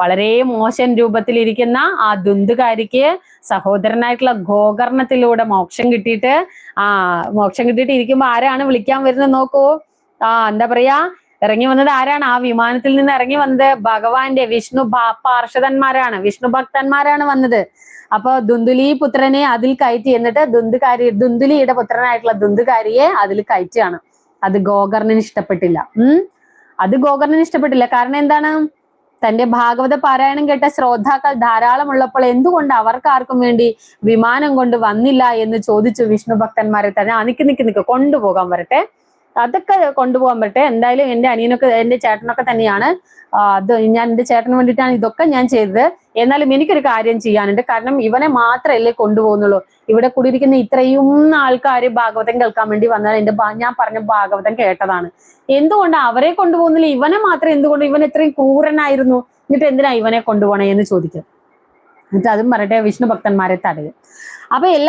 വളരെ മോശം രൂപത്തിലിരിക്കുന്ന ആ ദുന്ദുകാരിക്ക് സഹോദരനായിട്ടുള്ള ഗോകർണത്തിലൂടെ മോക്ഷം കിട്ടിയിട്ട് ആ മോക്ഷം കിട്ടിയിട്ട് ഇരിക്കുമ്പോ ആരാണ് വിളിക്കാൻ വരുന്നത് നോക്കൂ. ആ എന്താ പറയാ? ഇറങ്ങി വന്നത് ആരാണ്? ആ വിമാനത്തിൽ നിന്ന് ഇറങ്ങി വന്നത് ഭഗവാന്റെ വിഷ്ണു പാർഷദന്മാരാണ്. വിഷ്ണു ഭക്തന്മാരാണ് വന്നത്. അപ്പൊ ദുന്ദുലി പുത്രനെ അതിൽ കയറ്റി എന്നിട്ട് ദുന്ദുകാരി ദുന്ദുലിയുടെ പുത്രനായിട്ടുള്ള ദുന്ദുകാരിയെ അതിൽ കയറ്റുകയാണ്. അത് ഗോകർണന് ഇഷ്ടപ്പെട്ടില്ല. ഉം? അത് ഗോകർണന് ഇഷ്ടപ്പെട്ടില്ല. കാരണം എന്താണ്? തന്റെ ഭാഗവത പാരായണം കേട്ട ശ്രോതാക്കൾ ധാരാളം ഉള്ളപ്പോൾ എന്തുകൊണ്ട് അവർക്കാർക്കും വേണ്ടി വിമാനം കൊണ്ട് വന്നില്ല എന്ന് ചോദിച്ചു വിഷ്ണു ഭക്തന്മാരെ തന്നെ. ആ നിക്ക് നിക്ക് നിക്ക് കൊണ്ടുപോകാൻ വരട്ടെ. അതൊക്കെ കൊണ്ടുപോകാൻ വരട്ടെ. എന്തായാലും എന്റെ അനിയനൊക്കെ എന്റെ ചേട്ടനൊക്കെ തന്നെയാണ്. അത് ഞാൻ എന്റെ ചേട്ടന് വേണ്ടിയിട്ടാണ് ഇതൊക്കെ ഞാൻ ചെയ്തത്. എന്നാലും എനിക്കൊരു കാര്യം ചെയ്യാനുണ്ട്. കാരണം ഇവനെ മാത്രമല്ലേ കൊണ്ടുപോകുന്നുള്ളൂ. ഇവിടെ കൂടിയിരിക്കുന്ന ഇത്രയും ആൾക്കാർ ഭാഗവതം കേൾക്കാൻ വേണ്ടി വന്നാൽ എന്റെ ഞാൻ പറഞ്ഞ ഭാഗവതം കേട്ടതാണ്. എന്തുകൊണ്ട് അവരെ കൊണ്ടുപോകുന്നില്ല? ഇവനെ മാത്രം എന്തുകൊണ്ട് ഇവൻ ഇത്രയും ക്രൂരനായിരുന്നു? എന്നിട്ട് എന്തിനാ ഇവനെ കൊണ്ടുപോകണേ എന്ന് ചോദിക്കും. എന്നിട്ട് അതും പറയട്ടെ വിഷ്ണു ഭക്തന്മാരെ തടയും. അപ്പൊ എല്ലാ